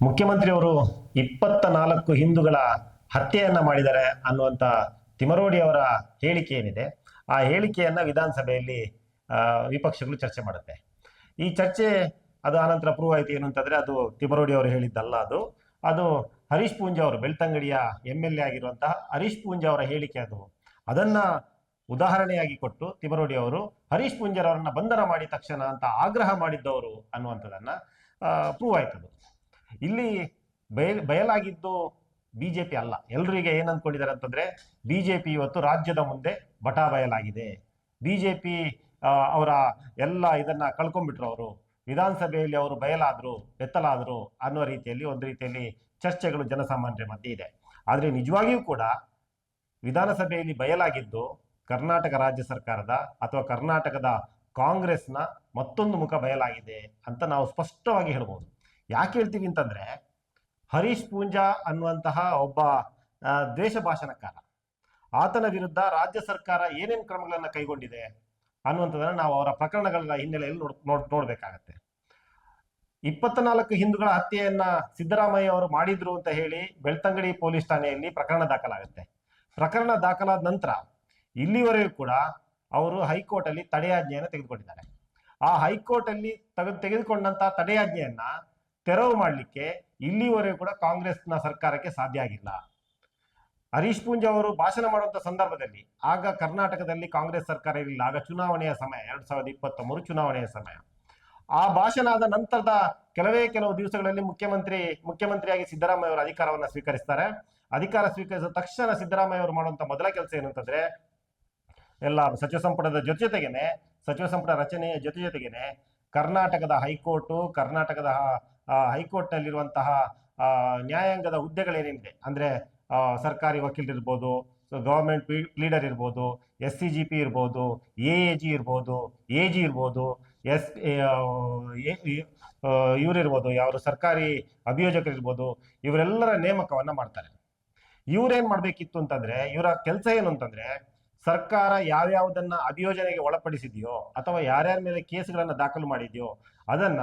ಮುಖ್ಯಮಂತ್ರಿಯವರು ಇಪ್ಪತ್ತ ನಾಲ್ಕು ಹಿಂದೂಗಳ ಹತ್ಯೆಯನ್ನ ಮಾಡಿದ್ದಾರೆ ಅನ್ನುವಂಥ ತಿಮರೋಡಿ ಅವರ ಹೇಳಿಕೆ ಏನಿದೆ? ಆ ಹೇಳಿಕೆಯನ್ನು ವಿಧಾನಸಭೆಯಲ್ಲಿ ವಿಪಕ್ಷಗಳು ಚರ್ಚೆ ಮಾಡುತ್ತೆ. ಈ ಚರ್ಚೆ ಅದು ಆನಂತರ ಪ್ರೂವ್ ಆಯಿತು ಏನು ಅಂತಂದ್ರೆ ಅದು ತಿಮರೋಡಿ ಅವರು ಹೇಳಿದ್ದಲ್ಲ ಅದು. ಅದು ಹರೀಶ್ ಪೂಂಜಾ ಅವರು, ಬೆಳ್ತಂಗಡಿಯ ಎಂ ಎಲ್ ಎ ಆಗಿರುವಂತಹ ಹರೀಶ್ ಪೂಂಜಾ ಅವರ ಹೇಳಿಕೆ ಅದು. ಅದನ್ನ ಉದಾಹರಣೆಯಾಗಿ ಕೊಟ್ಟು ತಿಮರೋಡಿ ಅವರು, ಹರೀಶ್ ಪೂಂಜಾರವರನ್ನ ಬಂಧನ ಮಾಡಿದ ತಕ್ಷಣ ಅಂತ ಆಗ್ರಹ ಮಾಡಿದ್ದವರು ಅನ್ನುವಂಥದ್ದನ್ನ ಪ್ರೂವ್ ಆಯ್ತದು ಇಲ್ಲಿ ಬಯ ಬಯಲಾಗಿದ್ದು ಬಿಜೆಪಿ ಅಲ್ಲ. ಎಲ್ರಿಗೆ ಏನ್ ಅನ್ಕೊಂಡಿದ್ದಾರೆ ಅಂತಂದ್ರೆ ಬಿಜೆಪಿ ಇವತ್ತು ರಾಜ್ಯದ ಮುಂದೆ ಬಟಾ ಬಯಲಾಗಿದೆ. ಬಿಜೆಪಿ ಅವರ ಎಲ್ಲ ಇದನ್ನ ಕಳ್ಕೊಂಡ್ಬಿಟ್ರು ಅವರು. ವಿಧಾನಸಭೆಯಲ್ಲಿ ಅವರು ಬಯಲಾದ್ರು ಎತ್ತಲಾದ್ರು ಅನ್ನೋ ರೀತಿಯಲ್ಲಿ, ಒಂದು ರೀತಿಯಲ್ಲಿ ಚರ್ಚೆಗಳು ಜನಸಾಮಾನ್ಯರ ಮಧ್ಯೆ ಇದೆ. ಆದರೆ ನಿಜವಾಗಿಯೂ ಕೂಡ ವಿಧಾನಸಭೆಯಲ್ಲಿ ಬಯಲಾಗಿದ್ದು ಕರ್ನಾಟಕ ರಾಜ್ಯ ಸರ್ಕಾರದ ಅಥವಾ ಕರ್ನಾಟಕದ ಕಾಂಗ್ರೆಸ್ನ ಮತ್ತೊಂದು ಮುಖ ಬಯಲಾಗಿದೆ ಅಂತ ನಾವು ಸ್ಪಷ್ಟವಾಗಿ ಹೇಳ್ಬೋದು. ಯಾಕೆ ಹೇಳ್ತೀವಿ ಅಂತಂದ್ರೆ ಹರೀಶ್ ಪೂಂಜಾ ಅನ್ನುವಂತಹ ಒಬ್ಬ ದ್ವೇಷ ಭಾಷಣಕಾರ. ಆತನ ವಿರುದ್ಧ ರಾಜ್ಯ ಸರ್ಕಾರ ಏನೇನು ಕ್ರಮಗಳನ್ನು ಕೈಗೊಂಡಿದೆ ಅನ್ನುವಂಥದ್ದನ್ನು ನಾವು ಅವರ ಪ್ರಕರಣಗಳ ಹಿನ್ನೆಲೆಯಲ್ಲಿ ನೋಡ್ ನೋಡ್, ನೋಡ್ಬೇಕಾಗತ್ತೆ. ಇಪ್ಪತ್ನಾಲ್ಕು ಹಿಂದೂಗಳ ಹತ್ಯೆಯನ್ನ ಸಿದ್ದರಾಮಯ್ಯ ಅವರು ಮಾಡಿದ್ರು ಅಂತ ಹೇಳಿ ಬೆಳ್ತಂಗಡಿ ಪೊಲೀಸ್ ಠಾಣೆಯಲ್ಲಿ ಪ್ರಕರಣ ದಾಖಲಾಗುತ್ತೆ. ಪ್ರಕರಣ ದಾಖಲಾದ ನಂತರ ಇಲ್ಲಿವರೆಗೂ ಕೂಡ ಅವರು ಹೈಕೋರ್ಟ್ ಅಲ್ಲಿ ತಡೆಯಾಜ್ಞೆಯನ್ನು ತೆಗೆದುಕೊಂಡಿದ್ದಾರೆ. ಆ ಹೈಕೋರ್ಟ್ ಅಲ್ಲಿ ತೆಗೆದು ತೆಗೆದುಕೊಂಡಂತ ತಡೆಯಾಜ್ಞೆಯನ್ನ ತೆರವು ಮಾಡಲಿಕ್ಕೆ ಇಲ್ಲಿವರೆಗೂ ಕೂಡ ಕಾಂಗ್ರೆಸ್ನ ಸರ್ಕಾರಕ್ಕೆ ಸಾಧ್ಯ ಆಗಿಲ್ಲ. ಹರೀಶ್ ಪೂಂಜ ಅವರು ಭಾಷಣ ಮಾಡುವಂತ ಸಂದರ್ಭದಲ್ಲಿ ಆಗ ಕರ್ನಾಟಕದಲ್ಲಿ ಕಾಂಗ್ರೆಸ್ ಸರ್ಕಾರ ಇರಲಿಲ್ಲ. ಆಗ ಚುನಾವಣೆಯ ಸಮಯ, ಎರಡ್ ಸಾವಿರದ ಇಪ್ಪತ್ತ ಮೂರು ಚುನಾವಣೆಯ ಸಮಯ. ಆ ಭಾಷಣ ಆದ ನಂತರದ ಕೆಲವೇ ಕೆಲವು ದಿವಸಗಳಲ್ಲಿ ಮುಖ್ಯಮಂತ್ರಿ, ಮುಖ್ಯಮಂತ್ರಿಯಾಗಿ ಸಿದ್ದರಾಮಯ್ಯ ಅವರು ಅಧಿಕಾರವನ್ನ ಸ್ವೀಕರಿಸ್ತಾರೆ. ಅಧಿಕಾರ ಸ್ವೀಕರಿಸಿದ ತಕ್ಷಣ ಸಿದ್ದರಾಮಯ್ಯ ಅವರು ಮಾಡುವಂತ ಮೊದಲ ಕೆಲಸ ಏನು ಅಂತಂದ್ರೆ, ಎಲ್ಲ ಸಚಿವ ಸಂಪುಟದ ಜೊತೆ ಜೊತೆಗೇನೆ, ಸಚಿವ ಸಂಪುಟ ರಚನೆಯ ಜೊತೆ ಜೊತೆಗೇನೆ ಕರ್ನಾಟಕದ ಹೈಕೋರ್ಟು, ಕರ್ನಾಟಕದ ಹೈಕೋರ್ಟ್ ನಲ್ಲಿರುವಂತಹ ಆ, ನ್ಯಾಯಾಂಗದ ಹುದ್ದೆಗಳೇನಿದೆ? ಅಂದ್ರೆ ಸರ್ಕಾರಿ ವಕೀಲರಿರ್ಬೋದು ಗವರ್ಮೆಂಟ್ ಲೀಡರ್ ಇರ್ಬೋದು ಎಸ್ ಸಿ ಜಿ ಪಿ ಇರ್ಬೋದು ಎ ಎ ಜಿ ಇರ್ಬೋದು ಎ ಜಿ ಇರ್ಬೋದು ಎಸ್ ಇವರಿರ್ಬೋದು ಯಾರು ಸರ್ಕಾರಿ ಅಭಿಯೋಜಕರು ಇರ್ಬೋದು ಇವರೆಲ್ಲರ ನೇಮಕವನ್ನು ಮಾಡ್ತಾರೆ. ಇವರೇನು ಮಾಡಬೇಕಿತ್ತು ಅಂತಂದ್ರೆ ಇವರ ಕೆಲಸ ಏನು ಅಂತಂದ್ರೆ ಸರ್ಕಾರ ಯಾವ್ಯಾವುದನ್ನ ಅಭಿಯೋಜನೆಗೆ ಒಳಪಡಿಸಿದೆಯೋ ಅಥವಾ ಯಾರ್ಯಾರ ಮೇಲೆ ಕೇಸ್ಗಳನ್ನು ದಾಖಲು ಮಾಡಿದೆಯೋ ಅದನ್ನ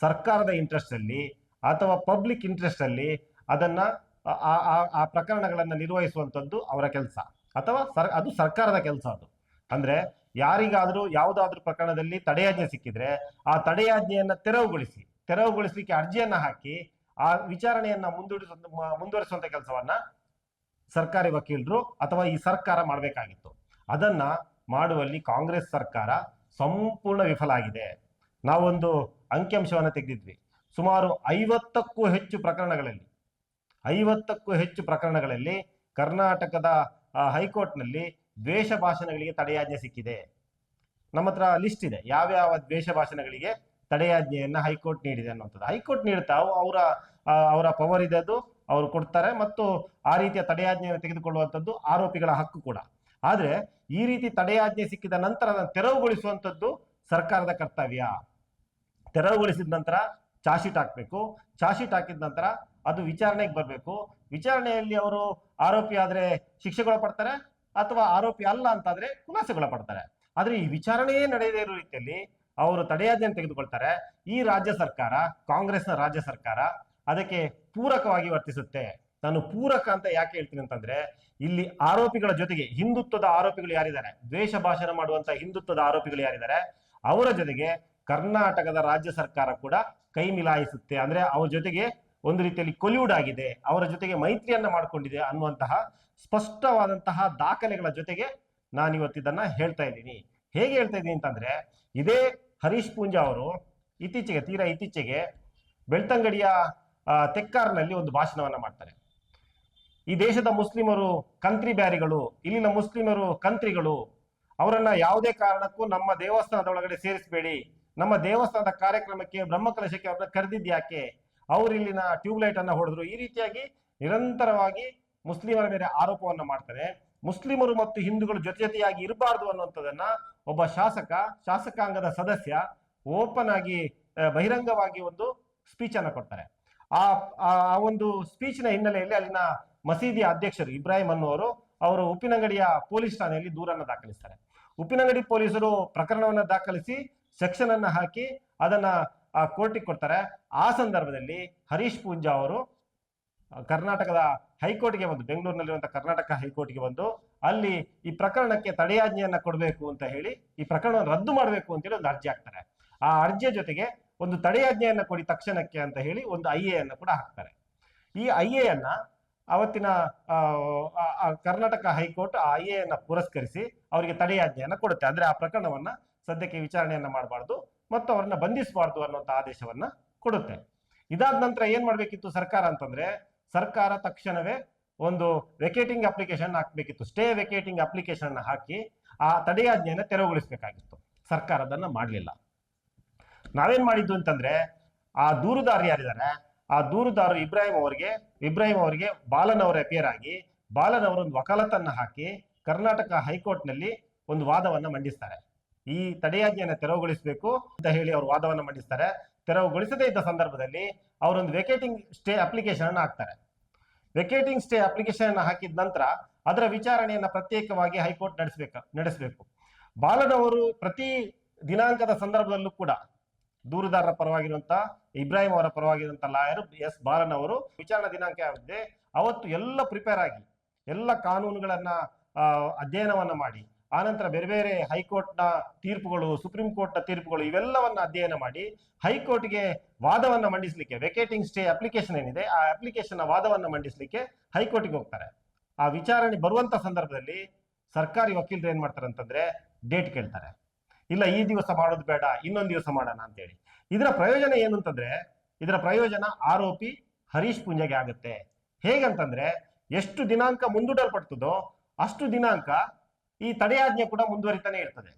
ಸರ್ಕಾರದ ಇಂಟ್ರೆಸ್ಟಲ್ಲಿ ಅಥವಾ ಪಬ್ಲಿಕ್ ಇಂಟ್ರೆಸ್ಟಲ್ಲಿ ಅದನ್ನ ಆ- ಪ್ರಕರಣಗಳನ್ನ ನಿರ್ವಹಿಸುವಂತದ್ದು ಅವರ ಕೆಲಸ. ಅಥವಾ ಸರ್, ಅದು ಸರ್ಕಾರದ ಕೆಲಸ ಅದು. ಅಂದ್ರೆ ಯಾರಿಗಾದರೂ ಯಾವುದಾದ್ರೂ ಪ್ರಕರಣದಲ್ಲಿ ತಡೆಯಾಜ್ಞೆ ಸಿಕ್ಕಿದ್ರೆ ಆ ತಡೆಯಾಜ್ಞೆಯನ್ನು ತೆರವುಗೊಳಿಸಿ, ತೆರವುಗೊಳಿಸಲಿಕ್ಕೆ ಅರ್ಜಿಯನ್ನ ಹಾಕಿ ಆ ವಿಚಾರಣೆಯನ್ನು ಮುಂದೂಡಿಸ ಮುಂದುವರಿಸುವಂಥ ಕೆಲಸವನ್ನ ಸರ್ಕಾರಿ ವಕೀಲರು ಅಥವಾ ಈ ಸರ್ಕಾರ ಮಾಡಬೇಕಾಗಿತ್ತು. ಅದನ್ನ ಮಾಡುವಲ್ಲಿ ಕಾಂಗ್ರೆಸ್ ಸರ್ಕಾರ ಸಂಪೂರ್ಣ ವಿಫಲ ಆಗಿದೆ. ನಾವೊಂದು ಅಂಕಿಅಂಶವನ್ನು ತೆಗೆದಿದ್ವಿ. ಸುಮಾರು ಐವತ್ತಕ್ಕೂ ಹೆಚ್ಚು ಪ್ರಕರಣಗಳಲ್ಲಿ, ಐವತ್ತಕ್ಕೂ ಹೆಚ್ಚು ಪ್ರಕರಣಗಳಲ್ಲಿ ಕರ್ನಾಟಕದ ಹೈಕೋರ್ಟ್ನಲ್ಲಿ ದ್ವೇಷ ಭಾಷಣಗಳಿಗೆ ತಡೆಯಾಜ್ಞೆ ಸಿಕ್ಕಿದೆ. ನಮ್ಮ ಹತ್ರ ಲಿಸ್ಟ್ ಇದೆ. ಯಾವ್ಯಾವ ದ್ವೇಷ ಭಾಷಣಗಳಿಗೆ ತಡೆಯಾಜ್ಞೆಯನ್ನು ಹೈಕೋರ್ಟ್ ನೀಡಿದೆ ಅನ್ನುವಂಥದ್ದು. ಹೈಕೋರ್ಟ್ ನೀಡುತ್ತಾ ಅವರ ಅವರ ಪವರ್ ಇದೆ ಅದು, ಅವರು ಕೊಡ್ತಾರೆ ಮತ್ತು ಆ ರೀತಿಯ ತಡೆಯಾಜ್ಞೆಯನ್ನು ತೆಗೆದುಕೊಳ್ಳುವಂಥದ್ದು ಆರೋಪಿಗಳ ಹಕ್ಕು ಕೂಡ. ಆದರೆ ಈ ರೀತಿ ತಡೆಯಾಜ್ಞೆ ಸಿಕ್ಕಿದ ನಂತರ ಅದನ್ನು ತೆರವುಗೊಳಿಸುವಂಥದ್ದು ಸರ್ಕಾರದ ಕರ್ತವ್ಯ. ತೆರವುಗೊಳಿಸಿದ ನಂತರ ಚಾರ್ಜ್ಶೀಟ್ ಹಾಕಬೇಕು ಹಾಕ್ಬೇಕು. ಚಾರ್ಜ್ ಶೀಟ್ ಹಾಕಿದ ನಂತರ ಅದು ವಿಚಾರಣೆಗೆ ಬರಬೇಕು. ವಿಚಾರಣೆಯಲ್ಲಿ ಅವರು ಆರೋಪಿ ಆದರೆ ಶಿಕ್ಷೆಗೊಳಪಡ್ತಾರೆ ಅಥವಾ ಆರೋಪಿ ಅಲ್ಲ ಅಂತಾದ್ರೆ ಖುಲಾಸೆಗೊಳಪಡ್ತಾರೆ. ಆದರೆ ಈ ವಿಚಾರಣೆಯೇ ನಡೆಯದೇ ಇರೋ ರೀತಿಯಲ್ಲಿ ಅವರು ತಡೆಯಾಜ್ಞೆಯನ್ನು ತೆಗೆದುಕೊಳ್ತಾರೆ. ಈ ರಾಜ್ಯ ಸರ್ಕಾರ, ಕಾಂಗ್ರೆಸ್ನ ರಾಜ್ಯ ಸರ್ಕಾರ ಅದಕ್ಕೆ ಪೂರಕವಾಗಿ ವರ್ತಿಸುತ್ತೆ. ನಾನು ಪೂರಕ ಅಂತ ಯಾಕೆ ಹೇಳ್ತೀನಿ ಅಂತಂದ್ರೆ, ಇಲ್ಲಿ ಆರೋಪಿಗಳ ಜೊತೆಗೆ ಹಿಂದುತ್ವದ ಆರೋಪಿಗಳು ಯಾರಿದ್ದಾರೆ? ದ್ವೇಷ ಭಾಷಣ ಮಾಡುವಂತ ಹಿಂದುತ್ವದ ಆರೋಪಿಗಳು ಯಾರಿದ್ದಾರೆ? ಅವರ ಜೊತೆಗೆ ಕರ್ನಾಟಕದ ರಾಜ್ಯ ಸರ್ಕಾರ ಕೂಡ ಕೈ ಮಿಲಾಯಿಸುತ್ತೆ. ಅಂದ್ರೆ ಅವ್ರ ಜೊತೆಗೆ ಒಂದು ರೀತಿಯಲ್ಲಿ ಕೊಲ್ಯೂಡ್ ಆಗಿದೆ. ಅವರ ಜೊತೆಗೆ ಮೈತ್ರಿಯನ್ನ ಮಾಡಿಕೊಂಡಿದೆ ಅನ್ನುವಂತಹ ಸ್ಪಷ್ಟವಾದಂತಹ ದಾಖಲೆಗಳ ಜೊತೆಗೆ ನಾನು ಇವತ್ತಿದನ್ನ ಹೇಳ್ತಾ ಇದ್ದೀನಿ. ಹೇಗೆ ಹೇಳ್ತಾ ಇದ್ದೀನಿ ಅಂತಂದ್ರೆ, ಇದೇ ಹರೀಶ್ ಪೂಂಜಾ ಅವರು ಇತ್ತೀಚೆಗೆ, ತೀರಾ ಇತ್ತೀಚೆಗೆ ಬೆಳ್ತಂಗಡಿಯ ತೆಕ್ಕಾರ್ನಲ್ಲಿ ಒಂದು ಭಾಷಣವನ್ನ ಮಾಡ್ತಾರೆ. ಈ ದೇಶದ ಮುಸ್ಲಿಮರು ಕಂತ್ರಿ ಬ್ಯಾರಿಗಳು, ಇಲ್ಲಿನ ಮುಸ್ಲಿಮರು ಕಂತ್ರಿಗಳು ಅವರನ್ನ ಯಾವುದೇ ಕಾರಣಕ್ಕೂ ನಮ್ಮ ದೇವಸ್ಥಾನದ ಒಳಗಡೆ ಸೇರಿಸಬೇಡಿ. ನಮ್ಮ ದೇವಸ್ಥಾನದ ಕಾರ್ಯಕ್ರಮಕ್ಕೆ ಬ್ರಹ್ಮಕಲಶಕ್ಕೆ ಅವ್ರನ್ನ ಕರೆದಿದ್ಯಾಕೆ ಅವ್ರು ಇಲ್ಲಿನ ಟ್ಯೂಬ್ಲೈಟ್ ಅನ್ನ ಹೊಡೆದ್ರು. ಈ ರೀತಿಯಾಗಿ ನಿರಂತರವಾಗಿ ಮುಸ್ಲಿಮರ ಮೇಲೆ ಆರೋಪವನ್ನು ಮಾಡ್ತಾರೆ. ಮುಸ್ಲಿಮರು ಮತ್ತು ಹಿಂದೂಗಳು ಜೊತೆ ಜೊತೆಯಾಗಿ ಇರಬಾರ್ದು ಅನ್ನುವಂಥದ್ದನ್ನ ಒಬ್ಬ ಶಾಸಕ, ಶಾಸಕಾಂಗದ ಸದಸ್ಯ ಓಪನ್ ಆಗಿ ಬಹಿರಂಗವಾಗಿ ಒಂದು ಸ್ಪೀಚ್ ಅನ್ನ ಕೊಡ್ತಾರೆ. ಆ ಆ ಒಂದು ಸ್ಪೀಚ್ನ ಹಿನ್ನೆಲೆಯಲ್ಲಿ ಅಲ್ಲಿನ ಮಸೀದಿಯ ಅಧ್ಯಕ್ಷರು ಇಬ್ರಾಹಿಂ ಅನ್ನುವರು ಅವರು ಉಪ್ಪಿನಂಗಡಿಯ ಪೊಲೀಸ್ ಠಾಣೆಯಲ್ಲಿ ದೂರನ್ನು ದಾಖಲಿಸ್ತಾರೆ. ಉಪ್ಪಿನಂಗಡಿ ಪೊಲೀಸರು ಪ್ರಕರಣವನ್ನು ದಾಖಲಿಸಿ ಸೆಕ್ಷನ್ ಅನ್ನ ಹಾಕಿ ಅದನ್ನ ಆ ಕೋರ್ಟಿಗೆ ಕೊಡ್ತಾರೆ. ಆ ಸಂದರ್ಭದಲ್ಲಿ ಹರೀಶ್ ಪೂಂಜಾ ಅವರು ಕರ್ನಾಟಕದ ಹೈಕೋರ್ಟ್ಗೆ ಬಂದು ಬೆಂಗಳೂರಿನಲ್ಲಿರುವಂತಹ ಕರ್ನಾಟಕ ಹೈಕೋರ್ಟ್ಗೆ ಬಂದು, ಅಲ್ಲಿ ಈ ಪ್ರಕರಣಕ್ಕೆ ತಡೆಯಾಜ್ಞೆಯನ್ನ ಕೊಡಬೇಕು ಅಂತ ಹೇಳಿ ಈ ಪ್ರಕರಣವನ್ನು ರದ್ದು ಮಾಡಬೇಕು ಅಂತೇಳಿ ಒಂದು ಅರ್ಜಿ ಹಾಕ್ತಾರೆ. ಆ ಅರ್ಜಿಯ ಜೊತೆಗೆ ಒಂದು ತಡೆಯಾಜ್ಞೆಯನ್ನು ಕೊಡಿ ತಕ್ಷಣಕ್ಕೆ ಅಂತ ಹೇಳಿ ಒಂದು ಐ ಎ ಅನ್ನ ಕೂಡ ಹಾಕ್ತಾರೆ. ಈ ಐ ಎ ಅನ್ನ ಅವತ್ತಿನ ಕರ್ನಾಟಕ ಹೈಕೋರ್ಟ್ ಆ ಐ ಎ ಅನ್ನ ಪುರಸ್ಕರಿಸಿ ಅವರಿಗೆ ತಡೆಯಾಜ್ಞೆಯನ್ನು ಕೊಡುತ್ತೆ. ಅಂದ್ರೆ ಆ ಪ್ರಕರಣವನ್ನ ಸದ್ಯಕ್ಕೆ ವಿಚಾರಣೆಯನ್ನ ಮಾಡಬಾರ್ದು ಮತ್ತು ಅವರನ್ನ ಬಂಧಿಸಬಾರ್ದು ಅನ್ನುವಂತ ಆದೇಶವನ್ನ ಕೊಡುತ್ತೆ. ಇದಾದ ನಂತರ ಏನ್ ಮಾಡ್ಬೇಕಿತ್ತು ಸರ್ಕಾರ ಅಂತಂದ್ರೆ ಸರ್ಕಾರ ತಕ್ಷಣವೇ ಒಂದು ವೆಕೇಟಿಂಗ್ ಅಪ್ಲಿಕೇಶನ್ ಹಾಕಬೇಕಿತ್ತು. ಸ್ಟೇ ವೆಕೇಟಿಂಗ್ ಅಪ್ಲಿಕೇಶನ್ ಹಾಕಿ ಆ ತಡೆಯಾಜ್ಞೆಯನ್ನು ತೆರವುಗೊಳಿಸಬೇಕಾಗಿತ್ತು. ಸರ್ಕಾರ ಅದನ್ನ ಮಾಡಲಿಲ್ಲ. ನಾವೇನ್ ಮಾಡಿದ್ದು ಅಂತಂದ್ರೆ ಆ ದೂರುದಾರು ಯಾರಿದ್ದಾರೆ? ಆ ದೂರುದಾರರು ಇಬ್ರಾಹಿಂ ಅವರಿಗೆ ಇಬ್ರಾಹಿಂ ಅವರಿಗೆ ಬಾಲನ್ ಅವರ ಅಪಿಯರ್ ಆಗಿ ಬಾಲನ್ ಅವರೊಂದು ವಕಾಲತನ್ನ ಹಾಕಿ ಕರ್ನಾಟಕ ಹೈಕೋರ್ಟ್ನಲ್ಲಿ ಒಂದು ವಾದವನ್ನು ಮಂಡಿಸ್ತಾರೆ. ಈ ತಡೆಯಾಜ್ಞೆಯನ್ನು ತೆರವುಗೊಳಿಸಬೇಕು ಅಂತ ಹೇಳಿ ಅವರು ವಾದವನ್ನು ಮಂಡಿಸ್ತಾರೆ. ತೆರವುಗೊಳಿಸದೇ ಇದ್ದ ಸಂದರ್ಭದಲ್ಲಿ ಅವರೊಂದು ವೆಕೇಟಿಂಗ್ ಸ್ಟೇ ಅಪ್ಲಿಕೇಶನ್ ಅನ್ನು ಹಾಕ್ತಾರೆ. ವೆಕೇಟಿಂಗ್ ಸ್ಟೇ ಅಪ್ಲಿಕೇಶನ್ ಅನ್ನು ಹಾಕಿದ ನಂತರ ಅದರ ವಿಚಾರಣೆಯನ್ನು ಪ್ರತ್ಯೇಕವಾಗಿ ಹೈಕೋರ್ಟ್ ನಡೆಸಬೇಕು ನಡೆಸಬೇಕು. ಬಾಲನ್ ಅವರು ಪ್ರತಿ ದಿನಾಂಕದ ಸಂದರ್ಭದಲ್ಲೂ ಕೂಡ ದೂರುದಾರರ ಪರವಾಗಿರುವಂತಹ ಇಬ್ರಾಹಿಂ ಅವರ ಪರವಾಗಿರುವಂತಹ ಲಾಯರ್ ಎಸ್ ಬಾಲನ್ ಅವರು ವಿಚಾರಣಾ ದಿನಾಂಕ ಯಾವಿದೆ ಅವತ್ತು ಎಲ್ಲ ಪ್ರಿಪೇರ್ ಆಗಿ ಎಲ್ಲ ಕಾನೂನುಗಳನ್ನ ಅಧ್ಯಯನವನ್ನ ಮಾಡಿ ಆನಂತರ ಬೇರೆ ಬೇರೆ ಹೈಕೋರ್ಟ್ನ ತೀರ್ಪುಗಳು, ಸುಪ್ರೀಂ ಕೋರ್ಟ್ನ ತೀರ್ಪುಗಳು ಇವೆಲ್ಲವನ್ನ ಅಧ್ಯಯನ ಮಾಡಿ ಹೈಕೋರ್ಟ್ಗೆ ವಾದವನ್ನ ಮಂಡಿಸಲಿಕ್ಕೆ ವೆಕೇಟಿಂಗ್ ಸ್ಟೇ ಅಪ್ಲಿಕೇಶನ್ ಏನಿದೆ, ಆ ಅಪ್ಲಿಕೇಶನ್ ವಾದವನ್ನ ಮಂಡಿಸಲಿಕ್ಕೆ ಹೈಕೋರ್ಟ್ಗೆ ಹೋಗ್ತಾರೆ. ಆ ವಿಚಾರಣೆ ಬರುವಂತ ಸಂದರ್ಭದಲ್ಲಿ ಸರ್ಕಾರಿ ವಕೀಲರು ಏನ್ ಮಾಡ್ತಾರೆ ಅಂತಂದ್ರೆ ಡೇಟ್ ಕೇಳ್ತಾರೆ. ಇಲ್ಲ, ಈ ದಿವಸ ಮಾಡೋದು ಬೇಡ, ಇನ್ನೊಂದು ದಿವಸ ಮಾಡೋಣ ಅಂತೇಳಿ. ಇದರ ಪ್ರಯೋಜನ ಏನು ಅಂತಂದ್ರೆ, ಇದರ ಪ್ರಯೋಜನ ಆರೋಪಿ ಹರೀಶ್ ಪುಂಜಗೆ ಆಗುತ್ತೆ. ಹೇಗಂತಂದ್ರೆ, ಎಷ್ಟು ದಿನಾಂಕ ಮುಂದೂಡಲ್ಪಡ್ತದೋ ಅಷ್ಟು ದಿನಾಂಕ ಈ ತಡೆಯಾಜ್ಞೆ ಕೂಡ ಮುಂದುವರಿತಾನೆ ಇರ್ತದೆ.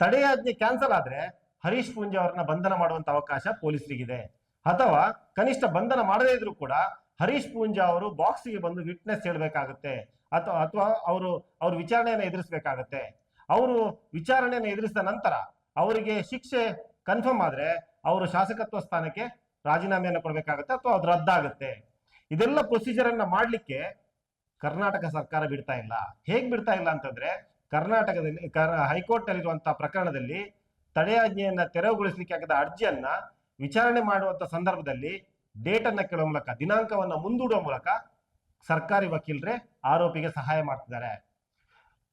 ತಡೆಯಾಜ್ಞೆ ಕ್ಯಾನ್ಸಲ್ ಆದ್ರೆ ಹರೀಶ್ ಪೂಂಜೆ ಅವರನ್ನ ಬಂಧನ ಮಾಡುವಂತ ಅವಕಾಶ ಪೊಲೀಸರಿಗಿದೆ. ಅಥವಾ ಕನಿಷ್ಠ ಬಂಧನ ಮಾಡದೇ ಇದ್ರೂ ಕೂಡ ಹರೀಶ್ ಪೂಂಜಾ ಅವರು ಬಾಕ್ಸ್ಗೆ ಬಂದು ವಿಟ್ನೆಸ್ ಹೇಳಬೇಕಾಗುತ್ತೆ. ಅಥವಾ ಅಥವಾ ಅವರು, ಅವ್ರ ವಿಚಾರಣೆಯನ್ನು ಎದುರಿಸಬೇಕಾಗತ್ತೆ. ಅವರು ವಿಚಾರಣೆಯನ್ನು ಎದುರಿಸಿದ ನಂತರ ಅವರಿಗೆ ಶಿಕ್ಷೆ ಕನ್ಫರ್ಮ್ ಆದ್ರೆ ಅವರು ಶಾಸಕತ್ವ ಸ್ಥಾನಕ್ಕೆ ರಾಜೀನಾಮೆಯನ್ನು ಕೊಡಬೇಕಾಗತ್ತೆ ಅಥವಾ ಅದು ರದ್ದಾಗುತ್ತೆ. ಇದೆಲ್ಲ ಪ್ರೊಸೀಜರ್ ಅನ್ನ ಮಾಡ್ಲಿಕ್ಕೆ ಕರ್ನಾಟಕ ಸರ್ಕಾರ ಬಿಡ್ತಾ ಇಲ್ಲ. ಹೇಗೆ ಬಿಡ್ತಾ ಇಲ್ಲ ಅಂತಂದ್ರೆ, ಕರ್ನಾಟಕದಲ್ಲಿ ಹೈಕೋರ್ಟ್ ನಲ್ಲಿರುವಂತಹ ಪ್ರಕರಣದಲ್ಲಿ ತಡೆಯಾಜ್ಞೆಯನ್ನ ತೆರವುಗೊಳಿಸಲಿಕ್ಕೆ ಆಗದ ಅರ್ಜಿಯನ್ನ ವಿಚಾರಣೆ ಮಾಡುವಂತ ಸಂದರ್ಭದಲ್ಲಿ ಡೇಟ್ ಅನ್ನ ಮೂಲಕ, ದಿನಾಂಕವನ್ನ ಮುಂದೂಡುವ ಮೂಲಕ ಸರ್ಕಾರಿ ವಕೀಲರೇ ಆರೋಪಿಗೆ ಸಹಾಯ ಮಾಡ್ತಿದ್ದಾರೆ.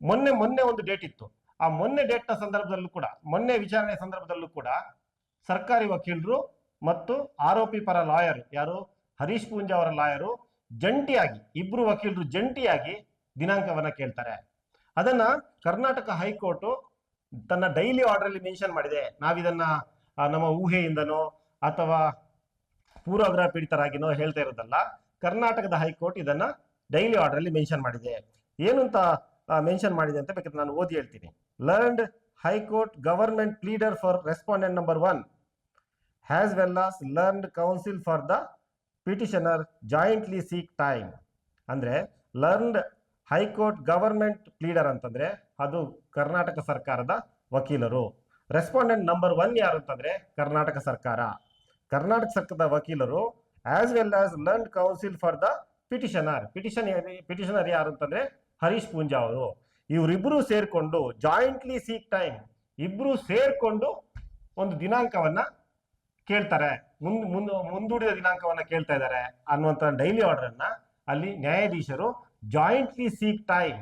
ಮೊನ್ನೆ ಮೊನ್ನೆ ಒಂದು ಡೇಟ್ ಇತ್ತು. ಆ ಮೊನ್ನೆ ಡೇಟ್ನ ಸಂದರ್ಭದಲ್ಲೂ ಕೂಡ, ಮೊನ್ನೆ ವಿಚಾರಣೆ ಸಂದರ್ಭದಲ್ಲೂ ಕೂಡ ಸರ್ಕಾರಿ ವಕೀಲರು ಮತ್ತು ಆರೋಪಿ ಪರ ಲಾಯರ್ ಯಾರು? ಹರೀಶ್ ಪೂಂಜಾ ಅವರ ಲಾಯರು ಜಂಟಿಯಾಗಿ, ಇಬ್ರು ವಕೀಲರು ಜಂಟಿಯಾಗಿ ದಿನಾಂಕವನ್ನ ಕೇಳ್ತಾರೆ. ಅದನ್ನ ಕರ್ನಾಟಕ ಹೈಕೋರ್ಟ್ ತನ್ನ ಡೈಲಿ ಆರ್ಡರ್ ಅಲ್ಲಿ ಮೆನ್ಷನ್ ಮಾಡಿದೆ. ನಾವಿದನ್ನ ನಮ್ಮ ಊಹೆಯಿಂದನೋ ಅಥವಾ ಪೂರ್ವಗ್ರಹ ಪೀಡಿತರಾಗಿನೋ ಹೇಳ್ತಾ ಇರೋದಲ್ಲ, ಕರ್ನಾಟಕದ ಹೈಕೋರ್ಟ್ ಇದನ್ನ ಡೈಲಿ ಆರ್ಡರ್ ಅಲ್ಲಿ ಮೆನ್ಷನ್ ಮಾಡಿದೆ. ಏನು ಅಂತ ಮೆನ್ಷನ್ ಮಾಡಿದೆ ಅಂತ ಬೇಕಾದ್ರೆ ನಾನು ಓದಿ ಹೇಳ್ತೀನಿ. Learned high court government leader for respondent number one. Has well as learned counsel for the petitioner jointly seek time ಅಂದ್ರೆ learned high court government pleader ಅಂತಂದ್ರೆ ಅದು ಕರ್ನಾಟಕ ಸರ್ಕಾರದ ವಕೀಲರು. ರೆಸ್ಪಾಂಡೆಂಟ್ ನಂಬರ್ ಒನ್ ಯಾರು ಅಂತಂದ್ರೆ ಕರ್ನಾಟಕ ಸರ್ಕಾರ. ಕರ್ನಾಟಕ ಸರ್ಕಾರದ ವಕೀಲರು as well as learned counsel for the petitioner petition petitioner ಯಾರು ಅಂತಂದ್ರೆ ಹರೀಶ್ ಪೂಂಜಾ ಅವರು. ಇವರಿಬ್ಬರು ಸೇರಿಕೊಂಡು ಜಾಯಿಂಟ್ಲಿ ಸೀಕ್ ಟೈಮ್ ಇಬ್ರು ಸೇರಿಕೊಂಡು ಒಂದು ದಿನಾಂಕವನ್ನ ಕೇಳ್ತಾರೆ. ಮುಂದ್ ಮುಂದ್ ಮುಂದೂಡಿದ ದಿನಾಂಕವನ್ನ ಕೇಳ್ತಾ ಇದ್ದಾರೆ ಅನ್ನುವಂತ ಡೈಲಿ ಆರ್ಡರ್ ಅನ್ನ ಅಲ್ಲಿ ನ್ಯಾಯಾಧೀಶರು ಜಾಯಿಂಟ್ಲಿ ಸೀಕ್ ಟೈಮ್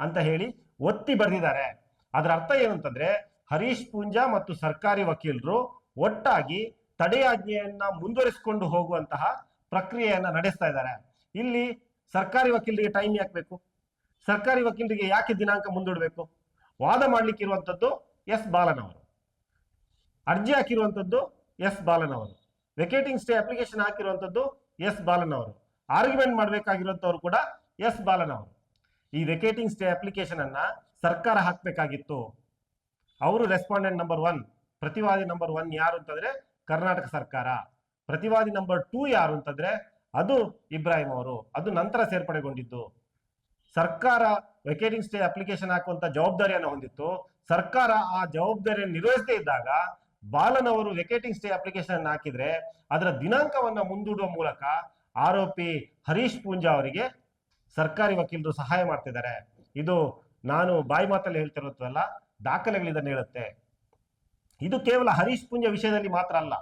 ಅಂತ ಹೇಳಿ ಒತ್ತಿ ಬರೆದಿದ್ದಾರೆ. ಅದರ ಅರ್ಥ ಏನು ಅಂತಂದ್ರೆ ಹರೀಶ್ ಪೂಂಜಾ ಮತ್ತು ಸರ್ಕಾರಿ ವಕೀಲರು ಒಟ್ಟಾಗಿ ತಡೆಯಾಜ್ಞೆಯನ್ನ ಮುಂದುವರಿಸಿಕೊಂಡು ಹೋಗುವಂತಹ ಪ್ರಕ್ರಿಯೆಯನ್ನ ನಡೆಸ್ತಾ ಇದ್ದಾರೆ. ಇಲ್ಲಿ ಸರ್ಕಾರಿ ವಕೀಲರಿಗೆ ಟೈಮ್ ಯಾಕೆ ಬೇಕು? ಸರ್ಕಾರಿ ವಕೀಲರಿಗೆ ಯಾಕೆ ದಿನಾಂಕ ಮುಂದೂಡಬೇಕು? ವಾದ ಮಾಡ್ಲಿಕ್ಕೆ ಇರುವಂತದ್ದು ಎಸ್ ಬಾಲನ್ ಅವರು. ಅರ್ಜಿ ಹಾಕಿರುವಂತದ್ದು ಎಸ್ ಬಾಲನ್ ಅವರು. ವೆಕೇಟಿಂಗ್ ಸ್ಟೇ ಅಪ್ಲಿಕೇಶನ್ ಹಾಕಿರುವಂಥದ್ದು ಎಸ್ ಬಾಲನ್ ಅವರು. ಆರ್ಗ್ಯುಮೆಂಟ್ ಮಾಡಬೇಕಾಗಿರುವಂಥವ್ರು ಕೂಡ ಎಸ್ ಬಾಲನ್ ಅವರು. ಈ ವೆಕೇಟಿಂಗ್ ಸ್ಟೇ ಅಪ್ಲಿಕೇಶನ್ ಅನ್ನ ಸರ್ಕಾರ ಹಾಕಬೇಕಾಗಿತ್ತು. ಅವರು ರೆಸ್ಪಾಂಡೆಂಟ್ ನಂಬರ್ ಒನ್ ಪ್ರತಿವಾದಿ ನಂಬರ್ ಒನ್ ಯಾರು ಅಂತಂದ್ರೆ ಕರ್ನಾಟಕ ಸರ್ಕಾರ. ಪ್ರತಿವಾದಿ ನಂಬರ್ ಟೂ ಯಾರು ಅಂತಂದ್ರೆ ಅದು ಇಬ್ರಾಹಿಂ ಅವರು. ಅದು ನಂತರ ಸೇರ್ಪಡೆಗೊಂಡಿದ್ದು. ಸರ್ಕಾರ ವೆಕೇಟಿಂಗ್ ಸ್ಟೇ ಅಪ್ಲಿಕೇಶನ್ ಹಾಕುವಂತ ಜವಾಬ್ದಾರಿಯನ್ನು ಹೊಂದಿತ್ತು. ಸರ್ಕಾರ ಆ ಜವಾಬ್ದಾರಿಯನ್ನು ನಿರ್ವಹಿಸದೇ ಇದ್ದಾಗ ಬಾಲನ್ ಅವರು ವೆಕೇಟಿಂಗ್ ಸ್ಟೇ ಅಪ್ಲಿಕೇಶನ್ ಹಾಕಿದ್ರೆ ಅದರ ದಿನಾಂಕವನ್ನ ಮುಂದೂಡುವ ಮೂಲಕ ಆರೋಪಿ ಹರೀಶ್ ಪೂಂಜಾ ಅವರಿಗೆ ಸರ್ಕಾರಿ ವಕೀಲರು ಸಹಾಯ ಮಾಡ್ತಿದ್ದಾರೆ. ಇದು ನಾನು ಬಾಯಿ ಮಾತಲ್ಲಿ ಹೇಳ್ತಿರೋದಲ್ಲ ದಾಖಲೆಗಳು ಇದನ್ನು ಹೇಳುತ್ತೆ. ಇದು ಕೇವಲ ಹರೀಶ್ ಪೂಂಜಾ ವಿಷಯದಲ್ಲಿ ಮಾತ್ರ ಅಲ್ಲ,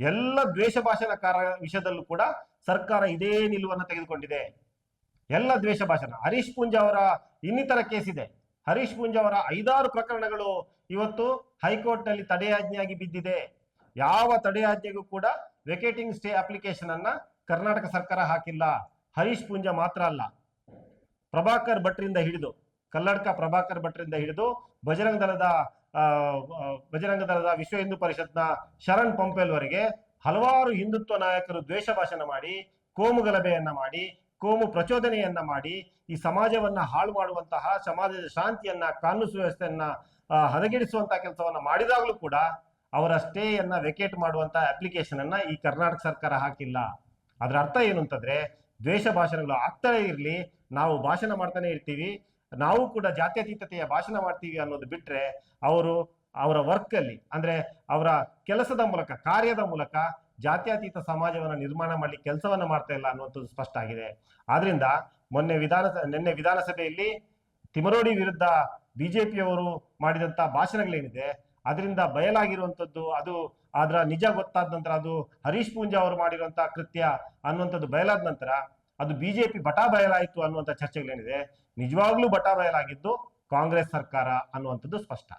ಎಲ್ಲ ದ್ವೇಷ ಭಾಷಣ ಕಾರ ವಿಷಯದಲ್ಲೂ ಕೂಡ ಸರ್ಕಾರ ಇದೇ ನಿಲುವನ್ನು ತೆಗೆದುಕೊಂಡಿದೆ. ಎಲ್ಲ ದ್ವೇಷ ಭಾಷಣ. ಹರೀಶ್ ಪೂಂಜಾ ಅವರ ಇನ್ನಿತರ ಕೇಸ್ ಇದೆ. ಹರೀಶ್ ಪೂಂಜ ಅವರ ಐದಾರು ಪ್ರಕರಣಗಳು ಇವತ್ತು ಹೈಕೋರ್ಟ್ನಲ್ಲಿ ತಡೆಯಾಜ್ಞೆಯಾಗಿ ಬಿದ್ದಿದೆ. ಯಾವ ತಡೆಯಾಜ್ಞೆಗೂ ಕೂಡ ವೆಕೇಟಿಂಗ್ ಸ್ಟೇ ಅಪ್ಲಿಕೇಶನ್ ಅನ್ನ ಕರ್ನಾಟಕ ಸರ್ಕಾರ ಹಾಕಿಲ್ಲ. ಹರೀಶ್ ಪೂಂಜ ಮಾತ್ರ ಅಲ್ಲ. ಪ್ರಭಾಕರ್ ಭಟ್ರಿಂದ ಹಿಡಿದು, ಕಲ್ಲಡ್ಕ ಪ್ರಭಾಕರ್ ಭಟ್ರಿಂದ ಹಿಡಿದು, ಬಜರಂಗ ದಳದ ಬಜರಂಗ ದಳದ ವಿಶ್ವ ಹಿಂದೂ ಪರಿಷತ್ನ ಶರಣ್ ಪಂಪೆಲ್ವರೆಗೆ ಹಲವಾರು ಹಿಂದುತ್ವ ನಾಯಕರು ದ್ವೇಷ ಭಾಷಣ ಮಾಡಿ, ಕೋಮುಗಲಭೆಯನ್ನ ಮಾಡಿ ಕೋಮು ಪ್ರಚೋದನೆಯನ್ನ ಮಾಡಿ ಈ ಸಮಾಜವನ್ನ ಹಾಳು ಮಾಡುವಂತಹ, ಸಮಾಜದ ಶಾಂತಿಯನ್ನ ಕಾನೂನು ಸುವ್ಯವಸ್ಥೆಯನ್ನ ಹದಗೆಡಿಸುವಂತಹ ಕೆಲಸವನ್ನ ಮಾಡಿದಾಗಲೂ ಕೂಡ ಅವರ ಸ್ಟೇಯನ್ನ ವೆಕೇಟ್ ಮಾಡುವಂತಹ ಅಪ್ಲಿಕೇಶನ್ ಅನ್ನ ಈ ಕರ್ನಾಟಕ ಸರ್ಕಾರ ಹಾಕಿಲ್ಲ. ಅದರ ಅರ್ಥ ಏನು ಅಂತಂದ್ರೆ, ದ್ವೇಷ ಭಾಷಣಗಳು ಆಗ್ತಾನೆ ಇರಲಿ, ನಾವು ಭಾಷಣ ಮಾಡ್ತಾನೆ ಇರ್ತೀವಿ, ನಾವು ಕೂಡ ಜಾತ್ಯತೀತತೆಯ ಭಾಷಣ ಮಾಡ್ತೀವಿ ಅನ್ನೋದು ಬಿಟ್ರೆ, ಅವರು ಅವರ ವರ್ಕ್ ಅಲ್ಲಿ, ಅಂದ್ರೆ ಅವರ ಕೆಲಸದ ಮೂಲಕ, ಕಾರ್ಯದ ಮೂಲಕ ಜಾತ್ಯತೀತ ಸಮಾಜವನ್ನು ನಿರ್ಮಾಣ ಮಾಡಲಿ ಕೆಲಸವನ್ನು ಮಾಡ್ತಾ ಇಲ್ಲ ಅನ್ನುವಂಥದ್ದು ಸ್ಪಷ್ಟ ಆಗಿದೆ. ಆದ್ರಿಂದ ಮೊನ್ನೆ ವಿಧಾನ ನಿನ್ನೆ ವಿಧಾನಸಭೆಯಲ್ಲಿ ತಿಮರೋಡಿ ವಿರುದ್ಧ ಬಿಜೆಪಿಯವರು ಮಾಡಿದಂತ ಭಾಷಣಗಳೇನಿದೆ, ಅದರಿಂದ ಬಯಲಾಗಿರುವಂಥದ್ದು ಅದು ಅದರ ನಿಜ ಗೊತ್ತಾದ ನಂತರ ಅದು ಹರೀಶ್ ಪೂಂಜಾ ಅವರು ಮಾಡಿರುವಂತಹ ಕೃತ್ಯ ಅನ್ನುವಂಥದ್ದು ಬಯಲಾದ ನಂತರ ಅದು ಬಿಜೆಪಿ ಬಟಾ ಬಯಲಾಯಿತು ಅನ್ನುವಂಥ ಚರ್ಚೆಗಳೇನಿದೆ, ನಿಜವಾಗ್ಲೂ ಬಟಾ ಬಯಲಾಗಿದ್ದು ಕಾಂಗ್ರೆಸ್ ಸರ್ಕಾರ ಅನ್ನುವಂಥದ್ದು ಸ್ಪಷ್ಟ.